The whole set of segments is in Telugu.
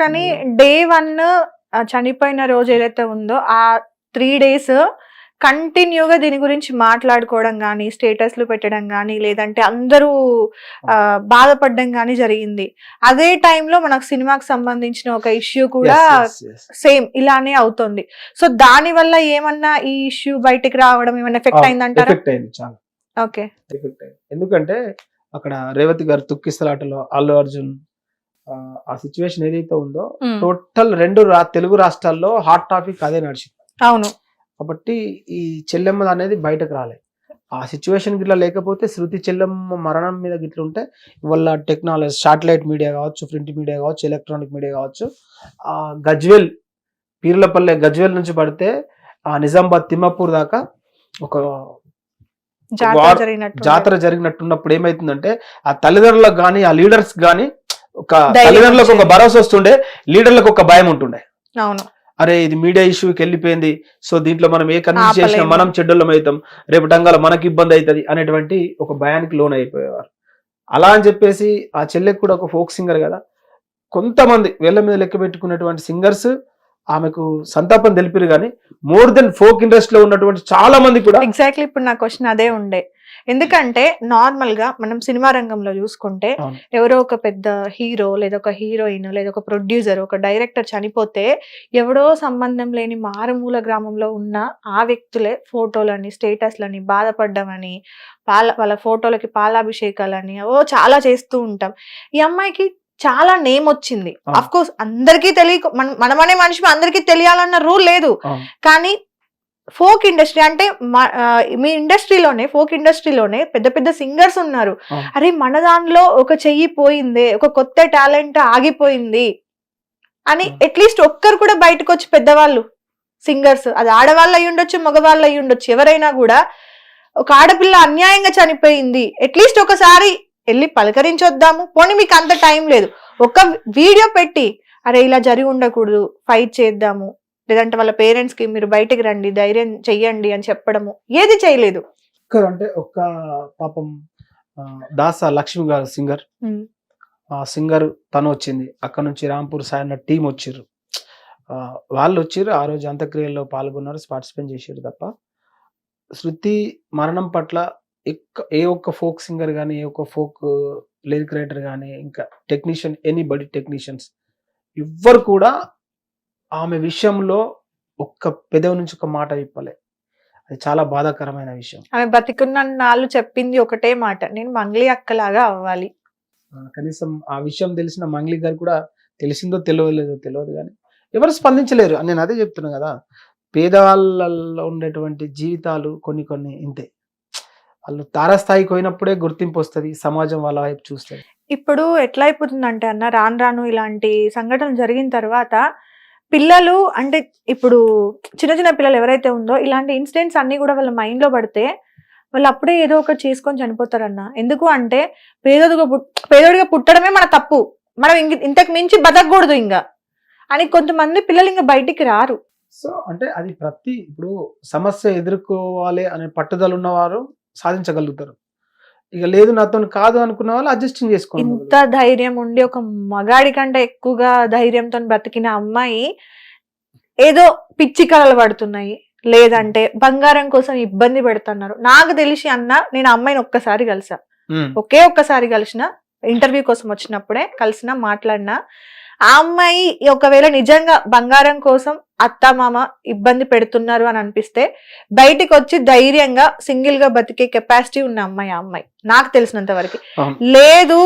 కానీ డే వన్ చనిపోయిన రోజు ఏదైతే ఉందో ఆ త్రీ డేస్ కంటిన్యూగా దీని గురించి మాట్లాడుకోవడం కానీ స్టేటస్లు పెట్టడం కానీ లేదంటే అందరూ బాధపడడం కానీ జరిగింది. అదే టైంలో మనకు సినిమాకి సంబంధించిన ఒక ఇష్యూ కూడా. సేమ్ ఇలానే అవుతుంది. సో దాని వల్ల ఏమన్నా ఈ ఇష్యూ బయటికి రావడం ఏమన్నా ఎఫెక్ట్ అయిందంటారా? ఎఫెక్ట్ అయింది చాలా. ఓకే. ఎఫెక్ట్ అయింది. ఎందుకంటే అక్కడ రేవతి గారు తుక్కిసలాటలో అల్లు అర్జున్ ఆ, సిచ్యువేషన్ ఏదైతే ఉందో టోటల్ రెండు తెలుగు రాష్ట్రాల్లో హాట్ టాపిక్ అదే నడిచింది. అవును. కాబట్టి ఈ చెల్లెమ్మ అనేది బయటకు రాలేదు ఆ సిచ్యువేషన్ గిట్లా లేకపోతే శృతి చెల్లెమ్మ మరణం మీద గిట్ల ఉంటే వాళ్ళ టెక్నాలజీ శాటిలైట్ మీడియా కావచ్చు ప్రింట్ మీడియా కావచ్చు ఎలక్ట్రానిక్ మీడియా కావచ్చు ఆ గజ్వెల్ పీర్లపల్లె గజ్వెల్ నుంచి పడితే ఆ నిజామాబాద్ తిమ్మాపూర్ దాకా ఒక జాతర వార్- జరిగినట్టు జాతర జరిగినట్టున్నప్పుడు ఏమైతుందంటే ఆ తల్లిదండ్రులకు కానీ ఆ లీడర్స్ కానీ ఒక తల్లిదండ్రులకు ఒక. భరోసా వస్తుండే లీడర్లకు ఒక భయం ఉంటుండే. అవును. అరే ఇది మీడియా ఇష్యూకి వెళ్ళిపోయింది సో దీంట్లో మనం ఏ కన్విన్స్ చేసినా. మనం చెడ్డోళ్ళం అవుతాం రేపు టంగాల మనకి ఇబ్బంది అవుతుంది అనేటువంటి ఒక భయానికి లోన్ అయిపోయేవారు. అలా అని చెప్పేసి ఆ చెల్లెకి కూడా ఒక ఫోక్ సింగర్ కదా. కొంతమంది వేళ్ళ మీద లెక్క పెట్టుకున్నటువంటి సింగర్స్ ఆమెకు సంతాపం తెలిపారు కానీ మోర్ దెన్ ఫోక్ ఇండస్ట్రీలో ఉన్నటువంటి చాలా మంది కూడా ఎగ్జాక్ట్లీ ఇప్పుడు నా క్వశ్చన్ అదే ఉండే. ఎందుకంటే నార్మల్గా మనం సినిమా రంగంలో చూసుకుంటే. ఎవరో ఒక పెద్ద హీరో లేదా ఒక హీరోయిన్ లేదా ఒక ప్రొడ్యూసర్ ఒక డైరెక్టర్ చనిపోతే ఎవడో సంబంధం లేని మారుమూల గ్రామంలో ఉన్న ఆ వ్యక్తులే ఫోటోలని స్టేటస్లని బాధపడ్డమని పాల వాళ్ళ ఫోటోలకి పాలాభిషేకాలని ఓ చాలా చేస్తూ ఉంటాం ఈ అమ్మాయికి చాలా నేమ్ వచ్చింది. అఫ్ కోర్స్ అందరికీ తెలియ మన మనమనే మనిషి అందరికీ తెలియాలన్న రూల్ లేదు. కానీ ఫోక్ ఇండస్ట్రీ అంటే మ- ఇండస్ట్రీలోనే ఫోక్ ఇండస్ట్రీలోనే పెద్ద పెద్ద సింగర్స్ ఉన్నారు. అరే మన దానిలో ఒక చెయ్యి పోయిందే ఒక కొత్త టాలెంట్ ఆగిపోయింది అని. అట్లీస్ట్ ఒక్కరు కూడా బయటకు వచ్చి పెద్దవాళ్ళు సింగర్స్ అది ఆడవాళ్ళు అయి ఉండొచ్చు మగవాళ్ళు అయి ఉండొచ్చు ఎవరైనా కూడా ఒక ఆడపిల్ల అన్యాయంగా చనిపోయింది అట్లీస్ట్ ఒకసారి వెళ్ళి పలకరించొద్దాము పోనీ మీకు అంత టైం లేదు ఒక వీడియో పెట్టి అరే ఇలా జరిగి ఉండకూడదు ఫైట్ చేద్దాము లేదంటే వాళ్ళ పేరెంట్స్కి మీరు బయటికి రండి ధైర్యం చెయ్యండి అని చెప్పడము. ఏది చేయలేదు. అంటే ఒక్క పాపం దాస లక్ష్మి గారు సింగర్. ఆ సింగర్ తను వచ్చింది. అక్కడ నుంచి రాంపూర్ సాయన్న టీం వచ్చిర్రు. ఆ, వాళ్ళు వచ్చిర్రు. ఆ రోజు అంత్యక్రియల్లో పాల్గొన్నారు పార్టిసిపేట్ చేసారు తప్ప. శృతి మరణం పట్ల ఏ ఒక్క ఫోక్ సింగర్ కానీ ఏ ఒక్క ఫోక్ లిరిక్ రైటర్ కానీ ఇంకా టెక్నీషియన్ ఎనీబడి టెక్నీషియన్స్ ఎవ్వరు కూడా ఆమె విషయంలో ఒక్క పెదవి నుంచి ఒక మాట చెప్పలే. అది చాలా బాధాకరమైన విషయం. ఆమె బతికున్న నాళ్ళు చెప్పింది ఒకటే మాట నేను మంగ్లీ అక్కలాగా అవ్వాలి. కనీసం ఆ విషయం తెలిసిన మంగ్లీ గారు కూడా తెలిసిందో తెలియలేదో తెలియదు కానీ ఎవరు స్పందించలేరు. అని నేను అదే చెప్తున్నా కదా పేదవాళ్ళలో ఉండేటువంటి జీవితాలు కొన్ని కొన్ని ఇంతే. వాళ్ళు తారాస్థాయికి పోయినప్పుడే గుర్తింపు వస్తుంది సమాజం వాళ్ళ వైపు చూస్తుంది. ఇప్పుడు ఎట్లా అయిపోతుందంటే అన్న రాను రాను ఇలాంటి సంఘటనలు జరిగిన తర్వాత పిల్లలు అంటే ఇప్పుడు చిన్న చిన్న పిల్లలు ఎవరైతే ఉందో ఇలాంటి ఇన్సిడెంట్స్ అన్ని కూడా వాళ్ళ మైండ్లో పడితే వాళ్ళు అప్పుడే ఏదో ఒకటి చేసుకొని చనిపోతారన్న. ఎందుకు అంటే పేదోడిగా పేదోడిగా పుట్టడమే మన తప్పు. మనం ఇంక ఇంతకు మించి బతకూడదు ఇంకా అని కొంతమంది పిల్లలు ఇంకా బయటికి రారు. సో అంటే అది ప్రతి ఇప్పుడు సమస్య ఎదుర్కోవాలి అనే పట్టుదల ఉన్నవారు సాధించగలుగుతారు. ఇక లేదు నాతో కాదు అనుకున్న వాళ్ళు అడ్జస్టింగ్ చేసుకోండి ఇంత ధైర్యం ఉండి ఒక మగాడి కంటే ఎక్కువగా ధైర్యంతో బ్రతికిన అమ్మాయి ఏదో పిచ్చి కలలు పడుతున్నాయి. లేదంటే బంగారం కోసం ఇబ్బంది పెడుతున్నారు. నాకు తెలిసి అన్న నేను అమ్మాయిని ఒక్కసారి కలిసా. ఒకే ఒక్కసారి కలిసిన ఇంటర్వ్యూ కోసం వచ్చినప్పుడే కలిసిన మాట్లాడినా ఆ అమ్మాయి ఒకవేళ నిజంగా బంగారం కోసం అత్త మామ ఇబ్బంది పెడుతున్నారు అని అనిపిస్తే బయటికి వచ్చి ధైర్యంగా సింగిల్గా బతికే కెపాసిటీ ఉన్న అమ్మాయి ఆ అమ్మాయి. నాకు తెలిసినంత వరకు. లేదు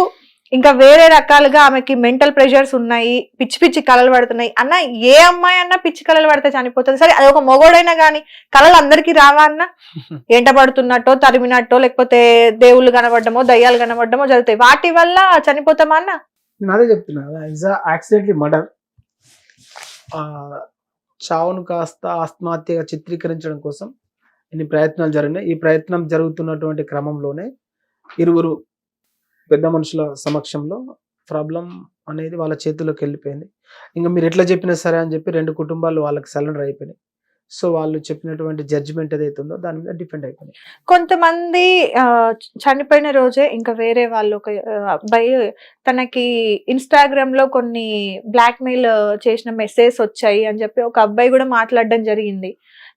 ఇంకా వేరే రకాలుగా ఆమెకి మెంటల్ ప్రెషర్స్ ఉన్నాయి పిచ్చి పిచ్చి కళలు పడుతున్నాయి అన్న ఏ అమ్మాయి అన్నా పిచ్చి కళలు పడితే చనిపోతుంది. సరే అది ఒక మొగోడైనా గానీ కళలు అందరికీ రావా అన్న? ఎంట పడుతున్నట్టో తరిమినట్టో లేకపోతే దేవుళ్ళు కనబడ్డమో దయ్యాలు కనబడ్డమో జరుగుతాయి. వాటి వల్ల చనిపోతామా అన్న? నేను అదే చెప్తున్నా. Is accidentally murder. చావును కాస్త ఆత్మహత్యగా చిత్రీకరించడం కోసం ఇన్ని ప్రయత్నాలు జరిగినాయి. ఈ ప్రయత్నం జరుగుతున్నటువంటి క్రమంలోనే ఇరువురు పెద్ద మనుషుల సమక్షంలో ప్రాబ్లం అనేది వాళ్ళ చేతిలోకి వెళ్ళిపోయింది. ఇంకా మీరు ఎట్లా చెప్పినా సరే అని చెప్పి రెండు కుటుంబాలు వాళ్ళకి సరెండర్ అయిపోయినాయి. సో వాళ్ళు చెప్పినటువంటి జడ్జిమెంట్ ఏదైతే ఉందో దాని మీద డిపెండ్ అయిపోయింది. కొంతమంది చనిపోయిన రోజే ఇంకా వేరే వాళ్ళు ఒక అబ్బాయి తనకి ఇన్స్టాగ్రామ్లో కొన్ని బ్లాక్ మెయిల్ చేసిన మెసేజ్ వచ్చాయి అని చెప్పి ఒక అబ్బాయి కూడా మాట్లాడడం జరిగింది.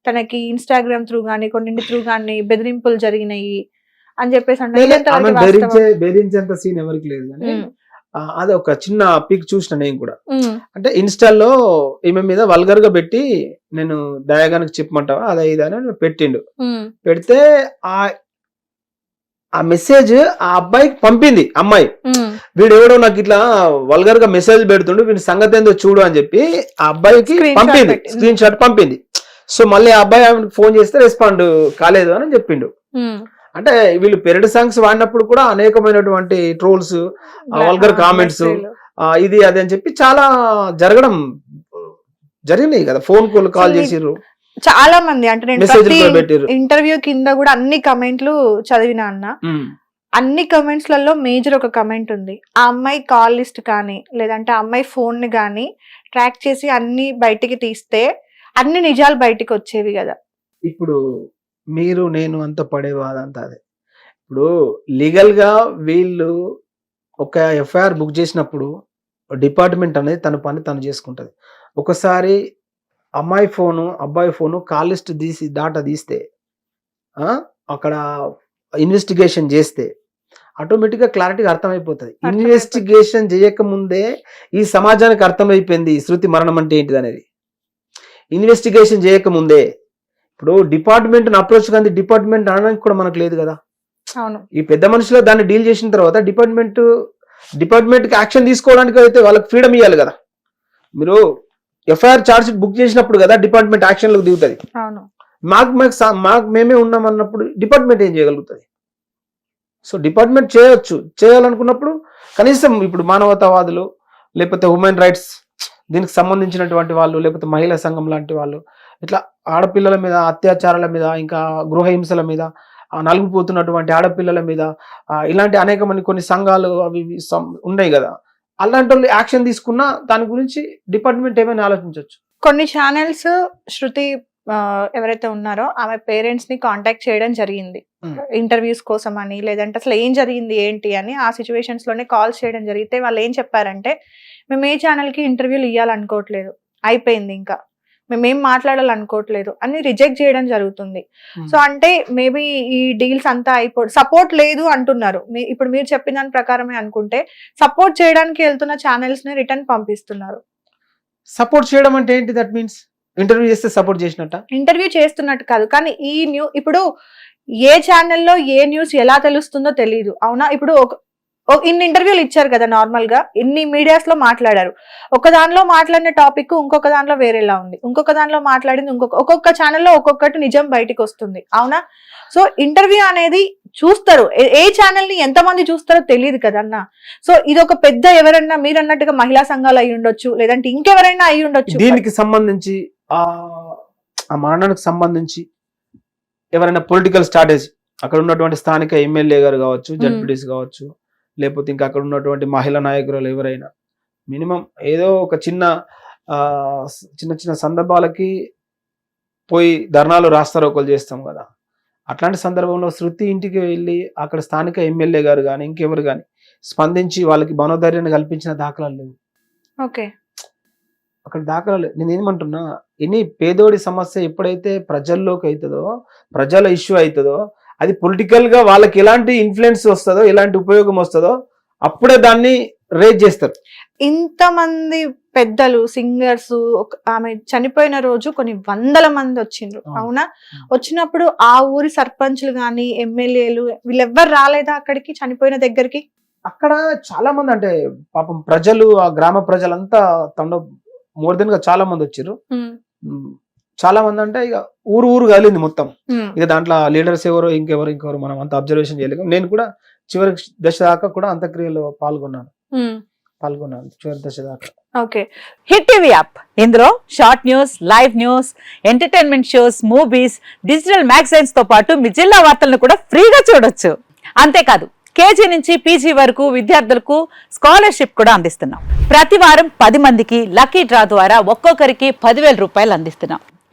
తనకి ఇన్స్టాగ్రామ్ త్రూ గానీ కొన్నింటి త్రూ గానీ బెదిరింపులు జరిగినాయి అని చెప్పేసి అంటే బెదిరించేంత సీన్ ఎవరికి లేదు కానీ అది ఒక చిన్న పిక్ చూసిన నేను కూడా. అంటే ఇన్స్టాల్లో ఈమె మీద వల్గర్గా పెట్టి నేను దయాగానికి చెప్పమంటావా? అదే ఇది అని పెట్టిండు. పెడితే ఆ ఆ మెసేజ్ ఆ అబ్బాయికి పంపింది అమ్మాయి. వీడు ఎవడో నాకు ఇట్లా వల్గర్గా మెసేజ్ పెడుతుండు వీడి సంగతి ఏందో చూడు అని చెప్పి ఆ అబ్బాయికి పంపింది. స్క్రీన్ షాట్ పంపింది. సో మళ్ళీ ఆ అబ్బాయి ఫోన్ చేస్తే రెస్పాండ్ కాలేదు అని చెప్పిండు. అంటే వీళ్ళు పెరడ్ సాంగ్స్ వాడినప్పుడు కూడా అనేకమైనటువంటి ట్రోల్స్ comments. మెసేజ్లు. ఇది అది అని చెప్పి చాలా జరగడం జరిగినాయి కదా. ఫోన్ కాల్ కాల్ చేసిర్రు. చాలా మంది అంటే నేను ఇంటర్వ్యూ కింద కూడా అన్ని కమెంట్లు చదివినా అన్న. అన్ని కమెంట్స్లలో మేజర్ ఒక కమెంట్ ఉంది. ఆ అమ్మాయి కాల్ లిస్ట్ కానీ లేదంటే ఆ అమ్మాయి ఫోన్ని కానీ ట్రాక్ చేసి అన్ని బయటికి తీస్తే అన్ని నిజాలు బయటికి వచ్చేవి కదా. ఇప్పుడు మీరు నేను అంత పడే బాధ అంతా అదే. ఇప్పుడు లీగల్గా వీళ్ళు ఒక ఎఫ్ఐఆర్ బుక్ చేసినప్పుడు డిపార్ట్మెంట్ అనేది తన పని తను చేసుకుంటది. ఒకసారి అమ్మాయి ఫోను అబ్బాయి ఫోను కాల్ లిస్ట్ తీసి డాటా తీస్తే అక్కడ ఇన్వెస్టిగేషన్ చేస్తే ఆటోమేటిక్గా క్లారిటీగా అర్థమైపోతుంది. ఇన్వెస్టిగేషన్ చేయక ముందే ఈ సమాజానికి అర్థమైపోయింది శృతి మరణం అంటే ఏంటిది అనేది ఇన్వెస్టిగేషన్ చేయక ముందే ఇప్పుడు డిపార్ట్మెంట్ అప్రోచ్ కానీ డిపార్ట్మెంట్ అనడానికి కూడా మనకు లేదు కదా. అవును. ఈ పెద్ద మనుషులు దాన్ని డీల్ చేసిన తర్వాత డిపార్ట్మెంట్ డిపార్ట్మెంట్కి యాక్షన్ తీసుకోవడానికి అయితే వాళ్ళకి ఫ్రీడమ్ ఇవ్వాలి కదా. మీరు ఎఫ్ఐఆర్ చార్జ్ బుక్ చేసినప్పుడు కదా డిపార్ట్మెంట్ యాక్షన్లకు దిగుతుంది. మాకు మాకు మాకు మేమే ఉన్నాం అన్నప్పుడు డిపార్ట్మెంట్ ఏం చేయగలుగుతుంది? సో డిపార్ట్మెంట్ చేయొచ్చు. చేయాలనుకున్నప్పుడు కనీసం ఇప్పుడు మానవతావాదులు లేకపోతే ఉమెన్ రైట్స్ దీనికి సంబంధించినటువంటి వాళ్ళు లేకపోతే మహిళా సంఘం లాంటి వాళ్ళు ఇట్లా ఆడపిల్లల మీద అత్యాచారాల మీద ఇంకా గృహ హింసల మీద నలుగుపోతున్నటువంటి ఆడపిల్లల మీద ఇలాంటి అనేక మంది కొన్ని సంఘాలు అవి ఉన్నాయి కదా. అలాంటి వాళ్ళు యాక్షన్ తీసుకున్నా దాని గురించి డిపార్ట్మెంట్ ఏమైనా ఆలోచించవచ్చు కొన్ని ఛానల్స్ శృతి ఎవరైతే ఉన్నారో ఆమె పేరెంట్స్ని కాంటాక్ట్ చేయడం జరిగింది. ఇంటర్వ్యూస్ కోసం అని లేదంటే అసలు ఏం జరిగింది ఏంటి అని ఆ సిచ్యువేషన్స్లోనే కాల్స్ చేయడం జరిగితే వాళ్ళు ఏం చెప్పారంటే మేము ఏ ఛానల్కి ఇంటర్వ్యూలు ఇవ్వాలనుకోవట్లేదు అయిపోయింది ఇంకా. మేము మాట్లాడాలనుకోవట్లేదు అని రిజెక్ట్ చేయడం జరుగుతుంది. సో అంటే మేబీ ఈ డీల్స్ అంతా అయిపో సపోర్ట్ లేదు అంటున్నారు. ఇప్పుడు మీరు చెప్పిన దాని ప్రకారమే అనుకుంటే సపోర్ట్ చేయడానికి వెళ్తున్న ఛానల్స్ని రిటర్న్ పంపిస్తున్నారు. సపోర్ట్ చేయడం అంటే ఏంటి దట్ మీన్స్? ఇంటర్వ్యూ చేస్తే సపోర్ట్ చేసినట్ట? ఇంటర్వ్యూ చేస్తున్నట్టు కాదు. కానీ ఈ న్యూ ఇప్పుడు ఏ ఛానల్లో ఏ న్యూస్ ఎలా తెలుస్తుందో తెలియదు అవునా? ఇప్పుడు ఇన్ని ఇంటర్వ్యూలు ఇచ్చారు కదా నార్మల్గా. ఇన్ని మీడియాస్లో మాట్లాడారు. ఒక దానిలో మాట్లాడిన టాపిక్ ఇంకొక దానిలో వేరేలా ఉంది. ఇంకొక దానిలో మాట్లాడింది ఇంకొక ఒక్కొక్క ఛానల్లో ఒక్కొక్కటి నిజం బయటికి వస్తుంది. అవునా? సో ఇంటర్వ్యూ అనేది చూస్తారు. ఏ- ఛానల్ని ఎంతమంది చూస్తారో తెలియదు కదన్నా సో ఇది ఒక పెద్ద ఎవరన్నా మీరు అన్నట్టుగా మహిళా సంఘాలు అయి ఉండొచ్చు లేదంటే ఇంకెవరైనా అయి ఉండొచ్చు. దీనికి సంబంధించి ఆ ఆ మరణానికి సంబంధించి ఎవరైనా పొలిటికల్ స్ట్రాటజీ అక్కడ ఉన్నటువంటి స్థానిక ఎమ్మెల్యే గారు కావచ్చు జడ్పీటీస్ కావచ్చు లేకపోతే ఇంకా అక్కడ ఉన్నటువంటి మహిళా నాయకురాలు ఎవరైనా. మినిమం ఏదో ఒక చిన్న చిన్న చిన్న సందర్భాలకి పోయి ధర్నాలు రాస్తారోకలు చేస్తాం కదా. అట్లాంటి సందర్భంలో శృతి ఇంటికి వెళ్ళి అక్కడ స్థానిక ఎమ్మెల్యే గారు కానీ ఇంకెవరు కానీ స్పందించి వాళ్ళకి మనోధైర్యాన్ని కల్పించిన దాఖలాలు లేవు. ఓకే. అక్కడ దాఖలాలు నేను ఏమంటున్నా ఎనీ పేదోడి సమస్య ఎప్పుడైతే ప్రజల్లోకి అవుతుందో ప్రజల ఇష్యూ అవుతుందో అది పొలిటికల్గా వాళ్ళకి ఎలాంటి ఇన్ఫ్లుయెన్స్ వస్తుందో ఎలాంటి ఉపయోగం వస్తుందో అప్పుడే దాన్ని రేజ్ చేస్తారు. ఇంతమంది పెద్దలు సింగర్స్ ఆమె చనిపోయిన రోజు కొన్ని వందల మంది వచ్చిండ్రు. అవును. వచ్చినప్పుడు ఆ ఊరి సర్పంచ్లు గాని ఎమ్మెల్యేలు వీళ్ళెవ్వరు రాలేదా అక్కడికి చనిపోయిన దగ్గరికి? అక్కడ చాలా మంది అంటే పాపం ప్రజలు ఆ గ్రామ ప్రజలంతా తండ మోర్ దెన్గా చాలా మంది వచ్చారు చాలా మంది అంటే ఇక ఊరు ఊరు కలింది మొత్తం. ఇక దాంట్లో లీడర్స్ ఎవరు ఇంకెవరు ఇంకెవరు మనం అంత అబ్జర్వేషన్ చేయలేము నేను కూడా చివరి దశ దాకా కూడా అంత్యక్రియలో పాల్గొన్నాను. పాల్గొన్నాను చివరి దశ దాకా. ఓకే. Hit TV app. ఇందులో short news live news entertainment shows movies digital మ్యాగజైన్స్తో పాటు మీ జిల్లా వార్తలను కూడా ఫ్రీగా చూడొచ్చు. అంతేకాదు కేజీ నుంచి పీజీ వరకు విద్యార్థులకు స్కాలర్షిప్ కూడా అందిస్తున్నాం. ప్రతి వారం పది మందికి లక్కీ డ్రా ద్వారా ఒక్కొక్కరికి పదివేల రూపాయలు అందిస్తున్నాం.